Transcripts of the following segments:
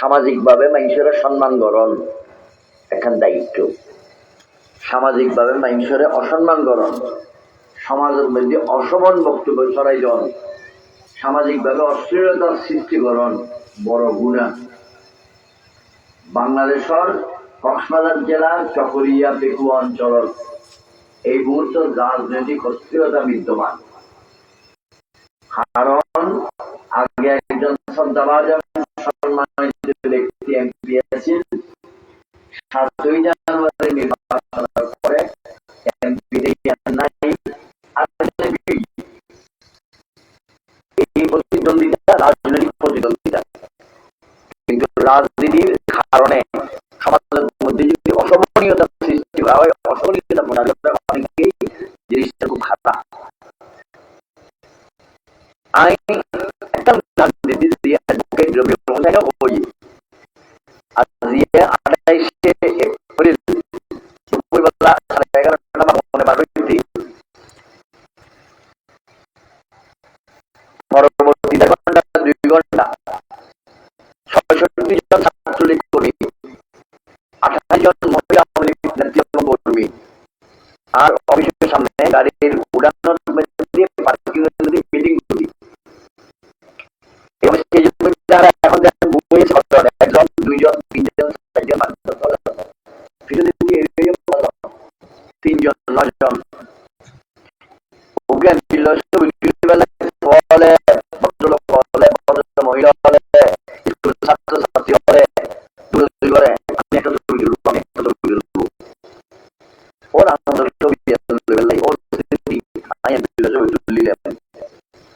সামাজিকভাবে মানুষেরা সম্মান গরণ এখান দায়িত্ব। সামাজিকভাবে মানুষের অসম্মান গরণ সমাজের মধ্যে অশোভন বক্তব্য ছড়াইজন সামাজিকভাবে অশ্লীলতার সৃষ্টি সৃষ্টিকরণ বড় গুণা। বাংলাদেশের কক্সবাজার জেলার চকরিয়া পেকুয়া অঞ্চল এই মুহূর্ত রাজনৈতিক অস্থিরতা বিদ্যমান। কারণ আগে একজন সন্তাবাদ I.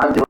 I'm doing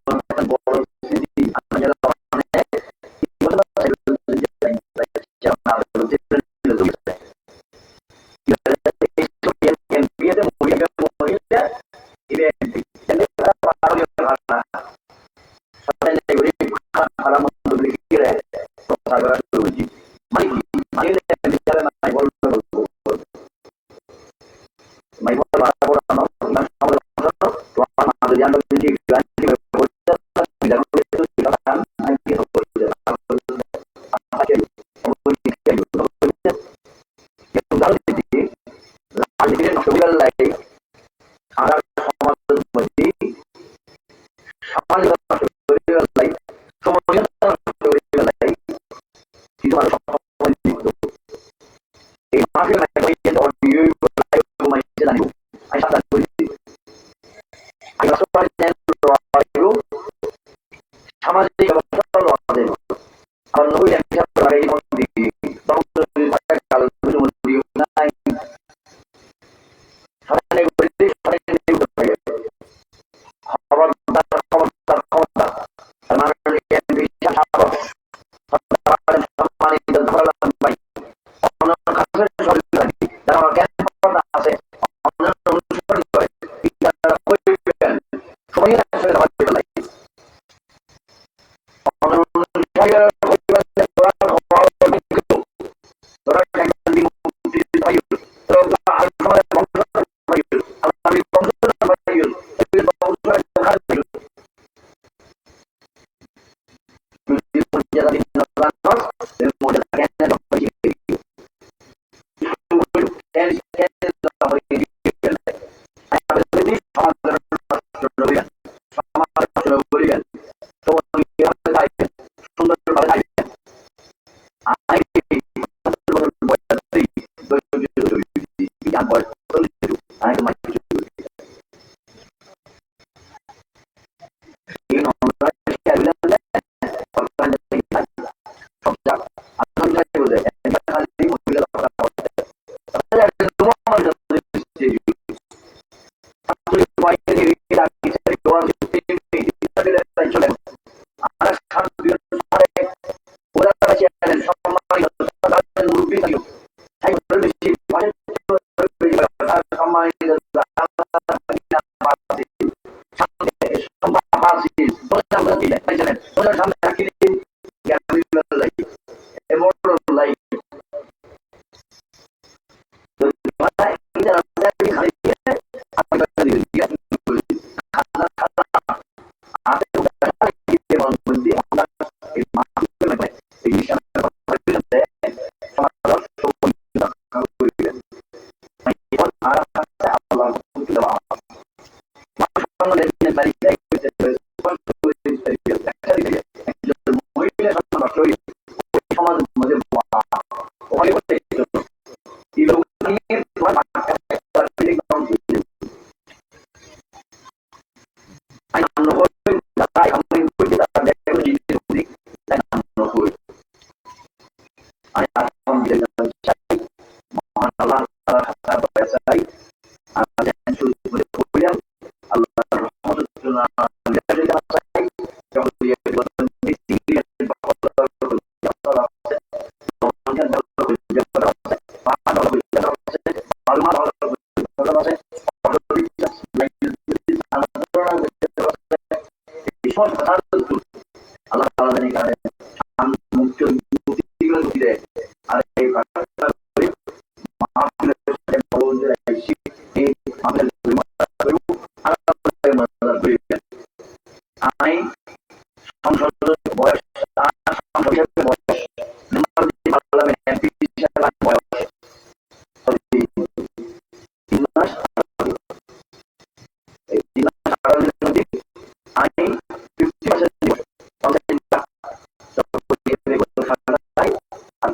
Mohan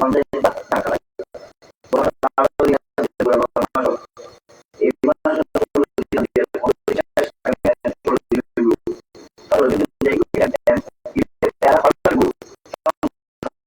control